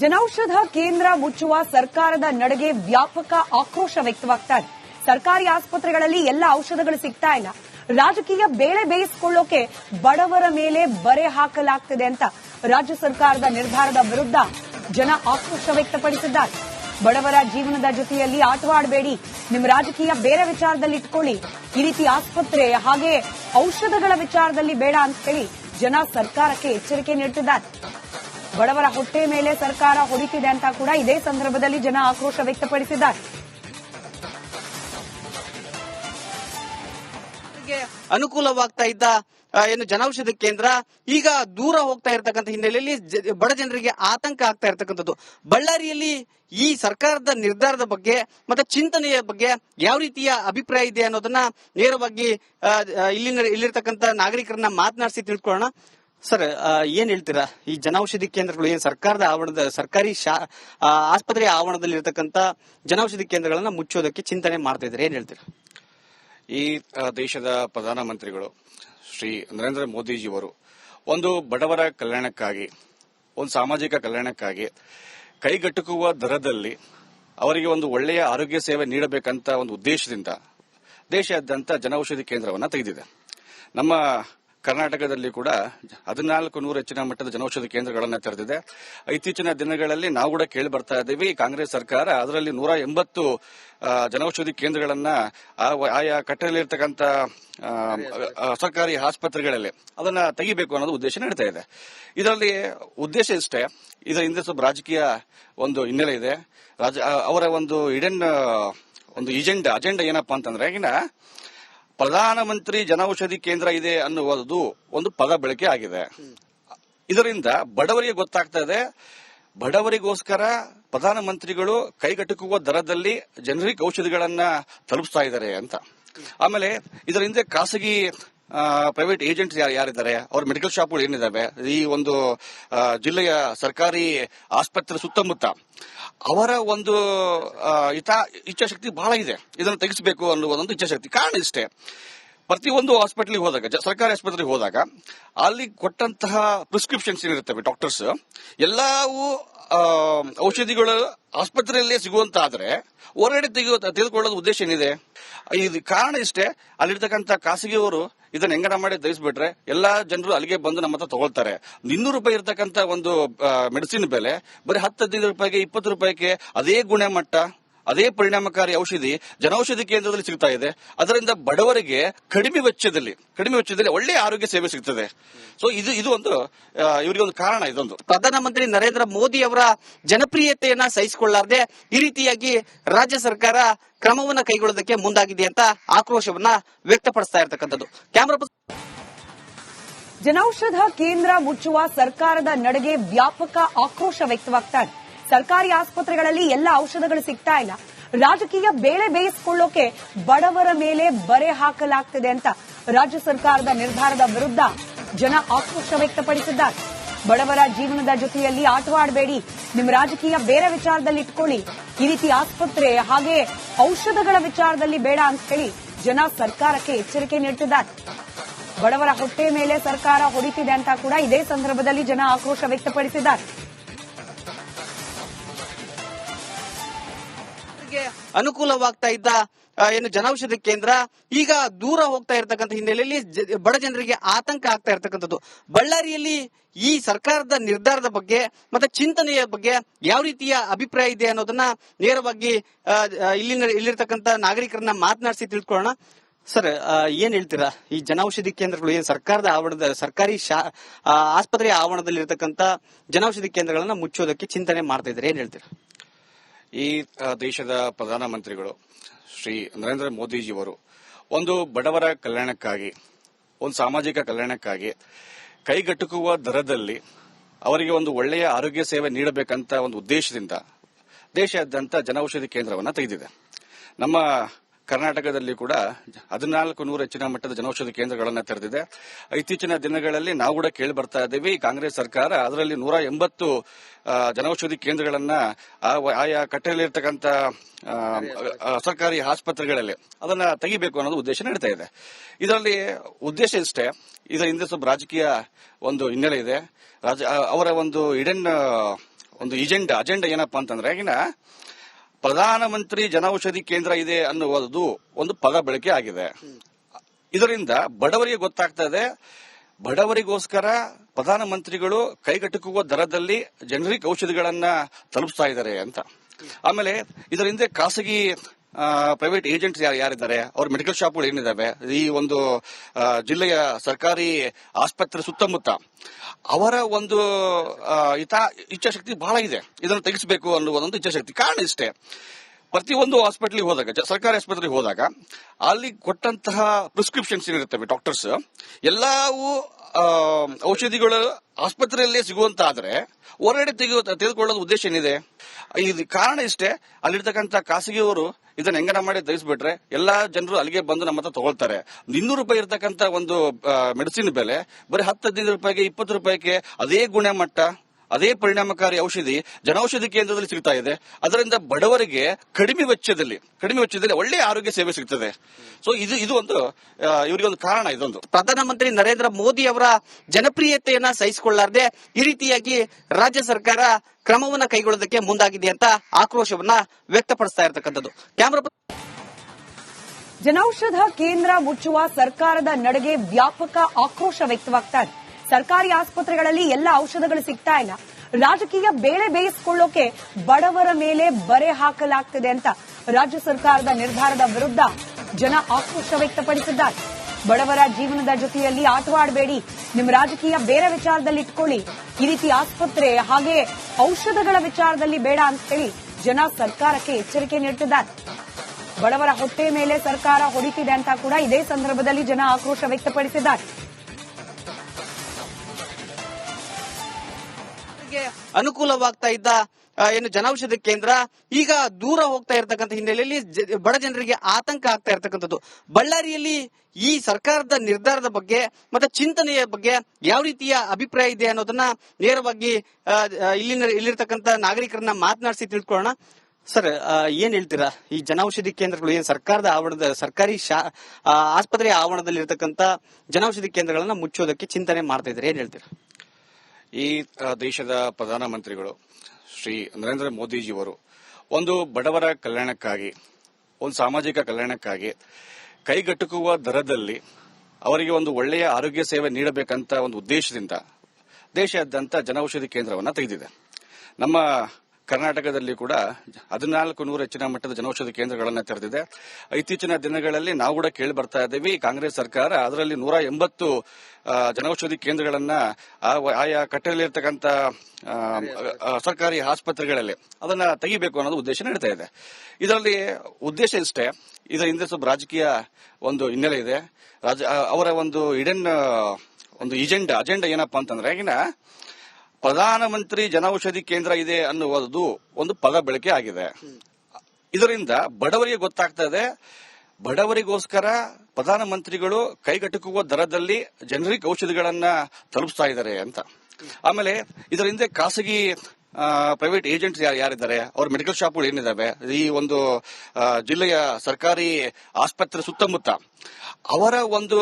ಜನೌಷಧ ಕೇಂದ್ರ ಮುಚ್ಚುವ ಸರ್ಕಾರದ ನಡೆಗೆ ವ್ಯಾಪಕ ಆಕ್ರೋಶ ವ್ಯಕ್ತವಾಗ್ತಾ ಇದೆ. ಸರ್ಕಾರಿ ಆಸ್ಪತ್ರೆಗಳಲ್ಲಿ ಎಲ್ಲ ಔಷಧಗಳು ಸಿಗ್ತಾ ಇಲ್ಲ. ರಾಜಕೀಯ ಬೇಳೆ ಬೇಯಿಸಿಕೊಳ್ಳೋಕೆ ಬಡವರ ಮೇಲೆ ಬರೆ ಹಾಕಲಾಗ್ತಿದೆ ಅಂತ ರಾಜ್ಯ ಸರ್ಕಾರದ ನಿರ್ಧಾರದ ವಿರುದ್ಧ ಜನ ಆಕ್ರೋಶ ವ್ಯಕ್ತಪಡಿಸಿದ್ದಾರೆ. ಬಡವರ ಜೀವನದ ಜೊತೆಯಲ್ಲಿ ಆಟವಾಡಬೇಡಿ. ನಿಮ್ಮ ರಾಜಕೀಯ ಬೇರೆ ವಿಚಾರದಲ್ಲಿ ಇಟ್ಕೊಳ್ಳಿ ಈ ರೀತಿ ಆಸ್ಪತ್ರೆ ಹಾಗೆ ಔಷಧಗಳ ವಿಚಾರದಲ್ಲಿ ಬೇಡ ಅಂತ ಹೇಳಿ ಜನ ಸರ್ಕಾರಕ್ಕೆ ಎಚ್ಚರಿಕೆ ನೀಡುತ್ತಿದ್ದಾರೆ ಬಡವರ ಹೊಟ್ಟೆ ಮೇಲೆ ಸರ್ಕಾರ ಹೊಡಿತಿದೆ ಅಂತ ಕೂಡ ಇದೇ ಸಂದರ್ಭದಲ್ಲಿ ಜನ ಆಕ್ರೋಶ ವ್ಯಕ್ತಪಡಿಸಿದ್ದಾರೆ. ಅನುಕೂಲವಾಗ್ತಾ ಇದ್ದ ಏನು ಜನೌಷಧಿ ಕೇಂದ್ರ, ಈಗ ದೂರ ಹೋಗ್ತಾ ಇರತಕ್ಕಂತ ಹಿನ್ನೆಲೆಯಲ್ಲಿ ಬಡ ಜನರಿಗೆ ಆತಂಕ ಆಗ್ತಾ ಇರತಕ್ಕಂಥದ್ದು. ಬಳ್ಳಾರಿಯಲ್ಲಿ ಈ ಸರ್ಕಾರದ ನಿರ್ಧಾರದ ಬಗ್ಗೆ ಮತ್ತೆ ಚಿಂತನೆಯ ಬಗ್ಗೆ ಯಾವ ರೀತಿಯ ಅಭಿಪ್ರಾಯ ಇದೆ ಅನ್ನೋದನ್ನ ನೇರವಾಗಿ ಇಲ್ಲಿನ, ಇಲ್ಲಿರ್ತಕ್ಕಂಥ ನಾಗರಿಕರನ್ನ ಮಾತನಾಡಿಸಿ ತಿಳ್ಕೊಳ್ಳೋಣ. ಸರ್ ಏನ್ ಹೇಳ್ತೀರಾ? ಈ ಜನೌಷಧಿ ಕೇಂದ್ರಗಳು ಏನ್ ಸರ್ಕಾರದ ಆವರಣದ, ಸರ್ಕಾರಿ ಆಸ್ಪತ್ರೆ ಆವರಣದಲ್ಲಿ ಇರತಕ್ಕಂತ ಜನೌಷಧಿ ಕೇಂದ್ರಗಳನ್ನ ಮುಚ್ಚೋದಕ್ಕೆ ಚಿಂತನೆ ಮಾಡ್ತಾ ಇದ್ದಾರೆ. ಏನ್ ಹೇಳ್ತೀರಾ? ಈ ದೇಶದ ಪ್ರಧಾನಮಂತ್ರಿಗಳು, ಶ್ರೀ ನರೇಂದ್ರ ಮೋದಿಜಿಯವರು ಒಂದು ಬಡವರ ಕಲ್ಯಾಣಕ್ಕಾಗಿ, ಒಂದು ಸಾಮಾಜಿಕ ಕಲ್ಯಾಣಕ್ಕಾಗಿ ಕೈಗೆಟುಕುವ ದರದಲ್ಲಿ ಅವರಿಗೆ ಒಂದು ಒಳ್ಳೆಯ ಆರೋಗ್ಯ ಸೇವೆ ನೀಡಬೇಕಂತ ಒಂದು ಉದ್ದೇಶದಿಂದ ದೇಶಾದ್ಯಂತ ಜನೌಷಧಿ ಕೇಂದ್ರವನ್ನು ತೆಗೆದಿದೆ. ನಮ್ಮ ಕರ್ನಾಟಕದಲ್ಲಿ ಕೂಡ ಹದಿನಾಲ್ಕು ನೂರು ಹೆಚ್ಚಿನ ಮಟ್ಟದ ಜನೌಷಧಿ ಕೇಂದ್ರಗಳನ್ನು ತೆರೆದಿದೆ. ಇತ್ತೀಚಿನ ದಿನಗಳಲ್ಲಿ ನಾವು ಕೂಡ ಕೇಳಿ ಬರ್ತಾ ಇದ್ದೀವಿ. ಕಾಂಗ್ರೆಸ್ ಸರ್ಕಾರ ಅದರಲ್ಲಿ ನೂರ ಎಂಬತ್ತು ಜನೌಷಧಿ ಕೇಂದ್ರಗಳನ್ನ ಆಯಾ ಕಟ್ಟಲಿರ್ತಕ್ಕಂಥ ಸರ್ಕಾರಿ ಆಸ್ಪತ್ರೆಗಳಲ್ಲಿ ಅದನ್ನ ತೆಗಿಬೇಕು ಅನ್ನೋದು ಉದ್ದೇಶ ನಡೀತಾ ಇದೆ. ಇದರಲ್ಲಿ ಉದ್ದೇಶ ಇಷ್ಟೇ. ಇದರ ಹಿಂದೆ ಸ್ವಲ್ಪ ರಾಜಕೀಯ ಒಂದು ಹಿನ್ನೆಲೆ ಇದೆ. ಅವರ ಒಂದು ಇಡನ್ ಒಂದು ಏಜೆಂಡಾ ಅಜೆಂಡಾ ಏನಪ್ಪಾ ಅಂತಂದ್ರೆ ಈಗಿನ ಪ್ರಧಾನಮಂತ್ರಿ ಜನೌಷಧಿ ಕೇಂದ್ರ ಇದೆ ಅನ್ನುವುದು ಒಂದು ಪದ ಬಳಕೆ ಆಗಿದೆ. ಇದರಿಂದ ಬಡವರಿಗೆ ಗೊತ್ತಾಗ್ತಾ ಇದೆ. ಬಡವರಿಗೋಸ್ಕರ ಪ್ರಧಾನಮಂತ್ರಿಗಳು ಕೈಗೆಟುಕುವ ದರದಲ್ಲಿ ಜನರಿಗೆ ಔಷಧಿಗಳನ್ನ ತಲುಪಿಸ್ತಾ ಇದ್ದಾರೆ ಅಂತ. ಆಮೇಲೆ ಇದರಿಂದ ಖಾಸಗಿ ಪ್ರೈವೇಟ್ ಏಜೆಂಟ್ಸ್ ಯಾರು ಯಾರಿದ್ದಾರೆ? ಅವ್ರ ಮೆಡಿಕಲ್ ಶಾಪ್ಗಳು ಏನಿದಾವೆ? ಈ ಒಂದು ಜಿಲ್ಲೆಯ ಸರ್ಕಾರಿ ಆಸ್ಪತ್ರೆ ಸುತ್ತಮುತ್ತ ಅವರ ಒಂದು ಹಿತ ಇಚ್ಛಾಶಕ್ತಿ ಬಹಳ ಇದೆ. ಇದನ್ನು ತೆಗೆಸಬೇಕು ಅನ್ನುವುದೊಂದು ಇಚ್ಛಾಶಕ್ತಿ. ಕಾರಣ ಇಷ್ಟೇ. ಪ್ರತಿಯೊಂದು ಹಾಸ್ಪಿಟಲ್ಗೆ ಹೋದಾಗ ಸರ್ಕಾರಿ ಆಸ್ಪತ್ರೆಗೆ ಹೋದಾಗ, ಅಲ್ಲಿ ಕೊಟ್ಟಂತಹ ಪ್ರಿಸ್ಕ್ರಿಪ್ಷನ್ಸ್ ಏನಿರ್ತವೆ ಡಾಕ್ಟರ್ಸ್ ಎಲ್ಲವೂ ಔಷಧಿಗಳು ಆಸ್ಪತ್ರೆಯಲ್ಲೇ ಸಿಗುವಂತಾದ್ರೆ ಹೊರಗಡೆ ತೆಗೆಯುವ ತೆಗೆದುಕೊಳ್ಳೋದು ಉದ್ದೇಶ ಏನಿದೆ? ಇದು ಕಾರಣ ಇಷ್ಟೇ, ಅಲ್ಲಿರ್ತಕ್ಕಂಥ ಖಾಸಗಿಯವರು ಇದನ್ನ ಹೆಂಗಡ ಮಾಡಿ ದಯಿಸ್ಬಿಟ್ರೆ ಎಲ್ಲಾ ಜನರು ಅಲ್ಲಿಗೆ ಬಂದು ನಮ್ಮ ಹತ್ರ ತಗೊಳ್ತಾರೆ. ಇನ್ನೂರು ರೂಪಾಯಿ ಇರತಕ್ಕಂಥ ಒಂದು ಮೆಡಿಸಿನ್ ಬೆಲೆ, ಬರೀ ಹತ್ತು ಹದಿನೈದು ರೂಪಾಯಿಗೆ, ಇಪ್ಪತ್ತು ರೂಪಾಯಿಗೆ, ಅದೇ ಗುಣಮಟ್ಟ. ಅದೇ ಪರಿಣಾಮಕಾರಿ ಔಷಧಿ ಜನೌಷಧಿ ಕೇಂದ್ರದಲ್ಲಿ ಸಿಗ್ತಾ ಇದೆ. ಅದರಿಂದ ಬಡವರಿಗೆ ಕಡಿಮೆ ವೆಚ್ಚದಲ್ಲಿ ಕಡಿಮೆ ವೆಚ್ಚದಲ್ಲಿ ಒಳ್ಳೆ ಆರೋಗ್ಯ ಸೇವೆ ಸಿಗ್ತದೆ. ಸೊ ಇದು ಇದು ಒಂದು ಇವರಿಗೆ ಒಂದು ಕಾರಣ ಇದೊಂದು. ಪ್ರಧಾನಮಂತ್ರಿ ನರೇಂದ್ರ ಮೋದಿ ಅವರ ಜನಪ್ರಿಯತೆಯನ್ನ ಸಹಿಸಿಕೊಳ್ಳಾರದೆ ಈ ರೀತಿಯಾಗಿ ರಾಜ್ಯ ಸರ್ಕಾರ ಕ್ರಮವನ್ನ ಕೈಗೊಳ್ಳೋದಕ್ಕೆ ಮುಂದಾಗಿದೆ ಅಂತ ಆಕ್ರೋಶವನ್ನ ವ್ಯಕ್ತಪಡಿಸ್ತಾ ಇರತಕ್ಕಂಥದ್ದು. ಕ್ಯಾಮರಾ ಜನೌಷಧ ಕೇಂದ್ರ ಮುಚ್ಚುವ ಸರ್ಕಾರದ ನಡೆಗೆ ವ್ಯಾಪಕ ಆಕ್ರೋಶ ವ್ಯಕ್ತವಾಗ್ತಾ ಇದೆ. ಸರ್ಕಾರಿ ಆಸ್ಪತ್ರೆಗಳಲ್ಲಿ ಎಲ್ಲ ಔಷಧಗಳು ಸಿಗ್ತಾ ಇಲ್ಲ. ರಾಜಕೀಯ ಬೇಳೆ ಬೇಯಿಸಿಕೊಳ್ಳೋಕೆ ಬಡವರ ಮೇಲೆ ಬರೆ ಹಾಕಲಾಗ್ತಿದೆ ಅಂತ ರಾಜ್ಯ ಸರ್ಕಾರದ ನಿರ್ಧಾರದ ವಿರುದ್ಧ ಜನ ಆಕ್ರೋಶ ವ್ಯಕ್ತಪಡಿಸಿದ್ದಾರೆ. ಬಡವರ ಜೀವನದ ಜೊತೆಯಲ್ಲಿ ಆಟವಾಡಬೇಡಿ. ನಿಮ್ಮ ರಾಜಕೀಯ ಬೇರೆ ವಿಚಾರದಲ್ಲಿ ಇಟ್ಕೊಳ್ಳಿ. ಈ ರೀತಿ ಆಸ್ಪತ್ರೆ ಹಾಗೆ ಔಷಧಗಳ ವಿಚಾರದಲ್ಲಿ ಬೇಡ ಅಂತ ಹೇಳಿ ಜನ ಸರ್ಕಾರಕ್ಕೆ ಎಚ್ಚರಿಕೆ ನೀಡುತ್ತಿದ್ದಾರೆ ಬಡವರ ಹೊಟ್ಟೆ ಮೇಲೆ ಸರ್ಕಾರ ಹೊಡಿತಿದೆ ಅಂತ ಕೂಡ ಇದೇ ಸಂದರ್ಭದಲ್ಲಿ ಜನ ಆಕ್ರೋಶ ವ್ಯಕ್ತಪಡಿಸಿದ್ದಾರೆ. ಅನುಕೂಲವಾಗ್ತಾ ಇದ್ದ ಏನು ಜನೌಷಧಿ ಕೇಂದ್ರ, ಈಗ ದೂರ ಹೋಗ್ತಾ ಇರತಕ್ಕಂಥ ಹಿನ್ನೆಲೆಯಲ್ಲಿ ಬಡ ಜನರಿಗೆ ಆತಂಕ ಆಗ್ತಾ ಇರತಕ್ಕಂಥದ್ದು. ಬಳ್ಳಾರಿಯಲ್ಲಿ ಈ ಸರ್ಕಾರದ ನಿರ್ಧಾರದ ಬಗ್ಗೆ ಮತ್ತೆ ಚಿಂತನೆಯ ಬಗ್ಗೆ ಯಾವ ರೀತಿಯ ಅಭಿಪ್ರಾಯ ಇದೆ ಅನ್ನೋದನ್ನ ನೇರವಾಗಿ ಇಲ್ಲಿನ, ಇಲ್ಲಿರ್ತಕ್ಕಂಥ ನಾಗರಿಕರನ್ನ ಮಾತನಾಡಿಸಿ ತಿಳ್ಕೊಳ್ಳೋಣ. ಸರ್ ಏನ್ ಹೇಳ್ತೀರಾ? ಈ ಜನೌಷಧಿ ಕೇಂದ್ರಗಳು ಏನ್ ಸರ್ಕಾರದ ಆವರಣದ, ಸರ್ಕಾರಿ ಆಸ್ಪತ್ರೆಯ ಆವರಣದಲ್ಲಿ ಇರತಕ್ಕಂತ ಜನೌಷಧಿ ಕೇಂದ್ರಗಳನ್ನ ಮುಚ್ಚೋದಕ್ಕೆ ಚಿಂತನೆ ಮಾಡ್ತಾ ಇದ್ದಾರೆ. ಏನ್ ಹೇಳ್ತೀರಾ? ಈ ದೇಶದ ಪ್ರಧಾನಮಂತ್ರಿಗಳು, ಶ್ರೀ ನರೇಂದ್ರ ಮೋದಿಜಿಯವರು ಒಂದು ಬಡವರ ಕಲ್ಯಾಣಕ್ಕಾಗಿ, ಒಂದು ಸಾಮಾಜಿಕ ಕಲ್ಯಾಣಕ್ಕಾಗಿ ಕೈಗೆಟುಕುವ ದರದಲ್ಲಿ ಅವರಿಗೆ ಒಂದು ಒಳ್ಳೆಯ ಆರೋಗ್ಯ ಸೇವೆ ನೀಡಬೇಕಂತ ಒಂದು ಉದ್ದೇಶದಿಂದ ದೇಶಾದ್ಯಂತ ಜನೌಷಧಿ ಕೇಂದ್ರವನ್ನು ತೆಗೆದಿದೆ. ನಮ್ಮ ಕರ್ನಾಟಕದಲ್ಲಿ ಕೂಡ ಹದಿನಾಲ್ಕು ನೂರು ಹೆಚ್ಚಿನ ಮಟ್ಟದ ಜನೌಷಧಿ ಕೇಂದ್ರಗಳನ್ನು ತೆರೆದಿದೆ. ಇತ್ತೀಚಿನ ದಿನಗಳಲ್ಲಿ ನಾವು ಕೂಡ ಕೇಳಿ ಬರ್ತಾ ಇದ್ದೀವಿ. ಕಾಂಗ್ರೆಸ್ ಸರ್ಕಾರ ಅದರಲ್ಲಿ ನೂರ ಎಂಬತ್ತು ಜನೌಷಧಿ ಕೇಂದ್ರಗಳನ್ನ ಆಯಾ ಆ, ಸರ್ಕಾರಿ ಆಸ್ಪತ್ರೆಗಳಲ್ಲಿ ಅದನ್ನ ತೆಗಿಬೇಕು ಅನ್ನೋದು ಉದ್ದೇಶ ನಡೀತಾ ಇದೆ. ಇದರಲ್ಲಿ ಉದ್ದೇಶ ಇಷ್ಟೇ. ಇದರ ಹಿಂದೆ ಸ್ವಲ್ಪ ರಾಜಕೀಯ ಒಂದು ಹಿನ್ನೆಲೆ ಇದೆ. ಅವರ ಒಂದು ಇಡನ್ ಒಂದು ಇಜೆಂಡಾ ಅಜೆಂಡಾ ಏನಪ್ಪಾ ಅಂತಂದ್ರೆ ಈಗಿನ ಪ್ರಧಾನಮಂತ್ರಿ ಜನೌಷಧಿ ಕೇಂದ್ರ ಇದೆ ಅನ್ನುವುದು ಒಂದು ಪದ ಬಳಕೆ ಆಗಿದೆ. ಇದರಿಂದ ಬಡವರಿಗೆ ಗೊತ್ತಾಗ್ತಾ ಇದೆ. ಬಡವರಿಗೋಸ್ಕರ ಪ್ರಧಾನಮಂತ್ರಿಗಳು ಕೈಗೆಟುಕುವ ದರದಲ್ಲಿ ಜನರಿಗೆ ಔಷಧಿಗಳನ್ನ ತಲುಪಿಸ್ತಾ ಇದ್ದಾರೆ ಅಂತ. ಆಮೇಲೆ ಇದರಿಂದ ಖಾಸಗಿ ಪ್ರೈವೇಟ್ ಏಜೆಂಟ್ಸ್ ಯಾರಿದ್ದಾರೆ? ಅವ್ರ ಮೆಡಿಕಲ್ ಶಾಪ್ಗಳು ಏನಿದ್ದಾವೆ ಈ ಒಂದು ಜಿಲ್ಲೆಯ ಸರ್ಕಾರಿ ಆಸ್ಪತ್ರೆ ಸುತ್ತಮುತ್ತ ಅವರ ಒಂದು ಹಿತ, ಇಚ್ಛಾಶಕ್ತಿ ಬಹಳ ಇದೆ. ಇದನ್ನು ತೆಗೆಸಬೇಕು ಒಂದು ಇಚ್ಛಾಶಕ್ತಿ. ಕಾರಣ ಇಷ್ಟೇ. ಪ್ರತಿಯೊಂದು ಹಾಸ್ಪಿಟಲ್ಗೆ ಹೋದಾಗ ಸರ್ಕಾರಿ ಆಸ್ಪತ್ರೆಗೆ ಹೋದಾಗ, ಅಲ್ಲಿ ಕೊಟ್ಟಂತಹ ಪ್ರಿಸ್ಕ್ರಿಪ್ಷನ್ಸ್ ಏನಿರ್ತವೆ ಡಾಕ್ಟರ್ಸ್ ಎಲ್ಲವೂ ಔಷಧಿಗಳು ಆಸ್ಪತ್ರೆಯಲ್ಲೇ ಸಿಗುವಂತ ಆದ್ರೆ ಹೊರಗಡೆ ತೆಗೆಯುವ ತೆಗೆದುಕೊಳ್ಳೋದು ಉದ್ದೇಶ ಏನಿದೆ? ಇದು ಕಾರಣ ಇಷ್ಟೇ, ಅಲ್ಲಿರ್ತಕ್ಕಂಥ ಖಾಸಗಿಯವರು ಇದನ್ನ ಹೆಂಗನ ಮಾಡಿ ತೆಗೆಸ್ಬಿಟ್ರೆ ಎಲ್ಲಾ ಜನರು ಅಲ್ಲಿಗೆ ಬಂದು ನಮ್ಮ ಹತ್ರ ತಗೊಳ್ತಾರೆ. ಇನ್ನೂರು ರೂಪಾಯಿ ಇರತಕ್ಕಂತ ಒಂದು ಮೆಡಿಸಿನ್ ಬೆಲೆ, ಬರೀ ಹತ್ತು ಹದಿನೈದು ರೂಪಾಯಿಗೆ ಇಪ್ಪತ್ತು ರೂಪಾಯಿಗೆ ಅದೇ ಗುಣಮಟ್ಟ ಅದೇ ಪರಿಣಾಮಕಾರಿ ಔಷಧಿ ಜನೌಷಧಿ ಕೇಂದ್ರದಲ್ಲಿ ಸಿಗ್ತಾ ಇದೆ. ಅದರಿಂದ ಬಡವರಿಗೆ ಕಡಿಮೆ ವೆಚ್ಚದಲ್ಲಿ ಕಡಿಮೆ ವೆಚ್ಚದಲ್ಲಿ ಒಳ್ಳೆ ಆರೋಗ್ಯ ಸೇವೆ ಸಿಗ್ತದೆ. ಸೊ ಇದು ಇದು ಒಂದು ಆ, ಇವರಿಗೆ ಒಂದು ಕಾರಣ ಇದೊಂದು. ಪ್ರಧಾನಮಂತ್ರಿ ನರೇಂದ್ರ ಮೋದಿ ಅವರ ಜನಪ್ರಿಯತೆಯನ್ನ ಸಹಿಸಿಕೊಳ್ಳಾರದೆ ಈ ರೀತಿಯಾಗಿ ರಾಜ್ಯ ಸರ್ಕಾರ ಕ್ರಮವನ್ನ ಕೈಗೊಳ್ಳೋದಕ್ಕೆ ಮುಂದಾಗಿದೆ ಅಂತ ಆಕ್ರೋಶವನ್ನ ವ್ಯಕ್ತಪಡಿಸ್ತಾ ಇರತಕ್ಕಂಥದ್ದು. ಕ್ಯಾಮ್ರಾ ಜನೌಷಧ ಕೇಂದ್ರ ಮುಚ್ಚುವ ಸರ್ಕಾರದ ನಡೆಗೆ ವ್ಯಾಪಕ ಆಕ್ರೋಶ ವ್ಯಕ್ತವಾಗ್ತಾ ಇದೆ. ಸರ್ಕಾರಿ ಆಸ್ಪತ್ರೆಗಳಲ್ಲಿ ಎಲ್ಲ ಔಷಧಗಳು ಸಿಗ್ತಾ ಇಲ್ಲ. ರಾಜಕೀಯ ಬೇಳೆ ಬೇಯಿಸಿಕೊಳ್ಳೋಕೆ ಬಡವರ ಮೇಲೆ ಬರೆ ಹಾಕಲಾಗ್ತಿದೆ ಅಂತ ರಾಜ್ಯ ಸರ್ಕಾರದ ನಿರ್ಧಾರದ ವಿರುದ್ಧ ಜನ ಆಕ್ರೋಶ ವ್ಯಕ್ತಪಡಿಸಿದ್ದಾರೆ. ಬಡವರ ಜೀವನದ ಜೊತೆಯಲ್ಲಿ ಆಟವಾಡಬೇಡಿ. ನಿಮ್ಮ ರಾಜಕೀಯ ಬೇರೆ ವಿಚಾರದಲ್ಲಿ ಇಟ್ಕೊಳ್ಳಿ. ಈ ರೀತಿ ಆಸ್ಪತ್ರೆ ಹಾಗೆ ಔಷಧಗಳ ವಿಚಾರದಲ್ಲಿ ಬೇಡ ಅಂತ ಹೇಳಿ ಜನ ಸರ್ಕಾರಕ್ಕೆ ಎಚ್ಚರಿಕೆ ನೀಡುತ್ತಿದ್ದಾರೆ ಬಡವರ ಹೊಟ್ಟೆ ಮೇಲೆ ಸರ್ಕಾರ ಹೊಡಿತಿದೆ ಅಂತ ಕೂಡ ಇದೇ ಸಂದರ್ಭದಲ್ಲಿ ಜನ ಆಕ್ರೋಶ ವ್ಯಕ್ತಪಡಿಸಿದ್ದಾರೆ. ಅನುಕೂಲವಾಗ್ತಾ ಇದ್ದ ಏನು ಜನೌಷಧಿ ಕೇಂದ್ರ, ಈಗ ದೂರ ಹೋಗ್ತಾ ಇರತಕ್ಕಂಥ ಹಿನ್ನೆಲೆಯಲ್ಲಿ ಬಡ ಜನರಿಗೆ ಆತಂಕ ಆಗ್ತಾ ಇರತಕ್ಕಂಥದ್ದು. ಬಳ್ಳಾರಿಯಲ್ಲಿ ಈ ಸರ್ಕಾರದ ನಿರ್ಧಾರದ ಬಗ್ಗೆ ಮತ್ತೆ ಚಿಂತನೆಯ ಬಗ್ಗೆ ಯಾವ ರೀತಿಯ ಅಭಿಪ್ರಾಯ ಇದೆ ಅನ್ನೋದನ್ನ ನೇರವಾಗಿ ಇಲ್ಲಿನ, ಇಲ್ಲಿರ್ತಕ್ಕಂಥ ನಾಗರಿಕರನ್ನ ಮಾತನಾಡಿಸಿ ತಿಳ್ಕೊಳ್ಳೋಣ. ಸರ್ ಏನ್ ಹೇಳ್ತೀರಾ? ಈ ಜನೌಷಧಿ ಕೇಂದ್ರಗಳು ಏನ್ ಸರ್ಕಾರದ ಆವರಣದ, ಸರ್ಕಾರಿ ಶಾ ಆಸ್ಪತ್ರೆಯ ಆವರಣದಲ್ಲಿ ಇರತಕ್ಕಂತ ಜನೌಷಧಿ ಕೇಂದ್ರಗಳನ್ನ ಮುಚ್ಚೋದಕ್ಕೆ ಚಿಂತನೆ ಮಾಡ್ತಾ ಇದ್ದಾರೆ. ಏನ್ ಹೇಳ್ತೀರಾ? ಈ ದೇಶದ ಪ್ರಧಾನಮಂತ್ರಿಗಳು, ಶ್ರೀ ನರೇಂದ್ರ ಮೋದಿಜಿಯವರು ಒಂದು ಬಡವರ ಕಲ್ಯಾಣಕ್ಕಾಗಿ, ಒಂದು ಸಾಮಾಜಿಕ ಕಲ್ಯಾಣಕ್ಕಾಗಿ ಕೈಗೆಟುಕುವ ದರದಲ್ಲಿ ಅವರಿಗೆ ಒಂದು ಒಳ್ಳೆಯ ಆರೋಗ್ಯ ಸೇವೆ ನೀಡಬೇಕಂತ ಒಂದು ಉದ್ದೇಶದಿಂದ ದೇಶಾದ್ಯಂತ ಜನೌಷಧಿ ಕೇಂದ್ರವನ್ನು ತೆಗೆದಿದೆ. ನಮ್ಮ ಕರ್ನಾಟಕದಲ್ಲಿ ಕೂಡ ಹದಿನಾಲ್ಕು ನೂರು ಹೆಚ್ಚಿನ ಮಟ್ಟದ ಜನೌಷಧಿ ಕೇಂದ್ರಗಳನ್ನು ತೆರೆದಿದೆ. ಇತ್ತೀಚಿನ ದಿನಗಳಲ್ಲಿ ನಾವು ಕೂಡ ಕೇಳಿ ಬರ್ತಾ ಇದ್ದೀವಿ. ಕಾಂಗ್ರೆಸ್ ಸರ್ಕಾರ ಅದರಲ್ಲಿ ನೂರ ಎಂಬತ್ತು ಜನೌಷಧಿ ಕೇಂದ್ರಗಳನ್ನ ಆಯಾ ಆ, ಸರ್ಕಾರಿ ಆಸ್ಪತ್ರೆಗಳಲ್ಲಿ ಅದನ್ನ ತೆಗಿಬೇಕು ಅನ್ನೋದು ಉದ್ದೇಶ ನಡೀತಾ ಇದೆ. ಇದರಲ್ಲಿ ಉದ್ದೇಶ ಇಷ್ಟೇ. ಇದರ ಹಿಂದೆ ಸ್ವಲ್ಪ ರಾಜಕೀಯ ಒಂದು ಹಿನ್ನೆಲೆ ಇದೆ. ಅವರ ಒಂದು ಇಡನ್ ಒಂದು ಇಜೆಂಡಾ ಅಜೆಂಡಾ ಏನಪ್ಪಾ ಅಂತಂದ್ರೆ ಈಗಿನ ಪ್ರಧಾನಮಂತ್ರಿ ಜನೌಷಧಿ ಕೇಂದ್ರ ಇದೆ ಅನ್ನುವುದು ಒಂದು ಪದ ಬಳಕೆ ಆಗಿದೆ. ಇದರಿಂದ ಬಡವರಿಗೆ ಗೊತ್ತಾಗ್ತಾ ಇದೆ. ಬಡವರಿಗೋಸ್ಕರ ಪ್ರಧಾನಮಂತ್ರಿಗಳು ಕೈಗೆಟುಕುವ ದರದಲ್ಲಿ ಜನರಿಗೆ ಔಷಧಿಗಳನ್ನ ತಲುಪಿಸ್ತಾ ಇದ್ದಾರೆ ಅಂತ. ಆಮೇಲೆ ಇದರಿಂದ ಖಾಸಗಿ ಪ್ರೈವೇಟ್ ಏಜೆಂಟ್ಸ್ ಯಾರಿದ್ದಾರೆ? ಅವ್ರ ಮೆಡಿಕಲ್ ಶಾಪ್ಗಳು ಏನಿದಾವೆ? ಈ ಒಂದು ಜಿಲ್ಲೆಯ ಸರ್ಕಾರಿ ಆಸ್ಪತ್ರೆ ಸುತ್ತಮುತ್ತ ಅವರ ಒಂದು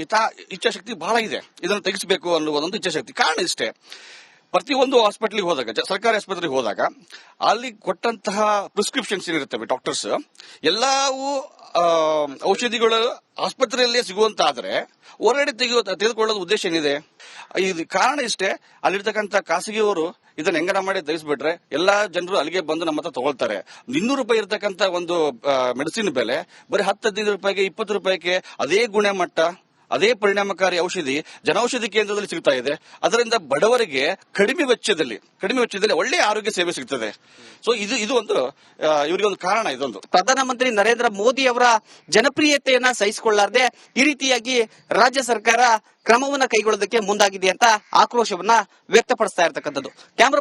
ಹಿತ, ಇಚ್ಛಾಶಕ್ತಿ ಬಹಳ ಇದೆ. ಇದನ್ನು ತೆಗೆಸಬೇಕು ಅನ್ನುವ ಒಂದು ಇಚ್ಛಾಶಕ್ತಿ. ಕಾರಣ ಇಷ್ಟೇ. ಪ್ರತಿಯೊಂದು ಹಾಸ್ಪಿಟಲ್ಗೆ ಹೋದಾಗ ಸರ್ಕಾರಿ ಆಸ್ಪತ್ರೆಗೆ ಹೋದಾಗ, ಅಲ್ಲಿ ಕೊಟ್ಟಂತಹ ಪ್ರಿಸ್ಕ್ರಿಪ್ಷನ್ಸ್ ಏನಿರುತ್ತವೆ ಡಾಕ್ಟರ್ಸ್ ಎಲ್ಲವೂ ಔಷಧಿಗಳು ಆಸ್ಪತ್ರೆಯಲ್ಲೇ ಸಿಗುವಂತ ಆದ್ರೆ ಹೊರಗಡೆ ತೆಗೆಯುವ ತೆಗೆದುಕೊಳ್ಳೋದು ಉದ್ದೇಶ ಏನಿದೆ? ಇದು ಕಾರಣ ಇಷ್ಟೇ, ಅಲ್ಲಿರ್ತಕ್ಕಂಥ ಖಾಸಗಿಯವರು ಇದನ್ನ ಹೆಂಗನ ಮಾಡಿ ತೆಗೆಸ್ಬಿಟ್ರೆ ಎಲ್ಲಾ ಜನರು ಅಲ್ಲಿಗೆ ಬಂದು ನಮ್ಮ ಹತ್ರ ತಗೊಳ್ತಾರೆ. ಇನ್ನೂರು ರೂಪಾಯಿ ಇರತಕ್ಕಂತ ಒಂದು ಮೆಡಿಸಿನ್ ಬೆಲೆ, ಬರೀ ಹತ್ತು ಹದಿನೈದು ರೂಪಾಯಿಗೆ ಇಪ್ಪತ್ತು ರೂಪಾಯಿಗೆ ಅದೇ ಗುಣಮಟ್ಟ ಅದೇ ಪರಿಣಾಮಕಾರಿ ಔಷಧಿ ಜನೌಷಧಿ ಕೇಂದ್ರದಲ್ಲಿ ಸಿಗ್ತಾ ಇದೆ. ಅದರಿಂದ ಬಡವರಿಗೆ ಕಡಿಮೆ ವೆಚ್ಚದಲ್ಲಿ ಕಡಿಮೆ ವೆಚ್ಚದಲ್ಲಿ ಒಳ್ಳೆ ಆರೋಗ್ಯ ಸೇವೆ ಸಿಗ್ತದೆ. ಸೊ ಇದು ಇದು ಒಂದು ಇವರಿಗೆ ಒಂದು ಕಾರಣ ಇದೊಂದು. ಪ್ರಧಾನಮಂತ್ರಿ ನರೇಂದ್ರ ಮೋದಿ ಅವರ ಜನಪ್ರಿಯತೆಯನ್ನ ಸಹಿಸಿಕೊಳ್ಳಾರದೆ ಈ ರೀತಿಯಾಗಿ ರಾಜ್ಯ ಸರ್ಕಾರ ಕ್ರಮವನ್ನ ಕೈಗೊಳ್ಳೋದಕ್ಕೆ ಮುಂದಾಗಿದೆ ಅಂತ ಆಕ್ರೋಶವನ್ನ ವ್ಯಕ್ತಪಡಿಸ್ತಾ ಇರತಕ್ಕಂಥದ್ದು. ಕ್ಯಾಮ್ರಾ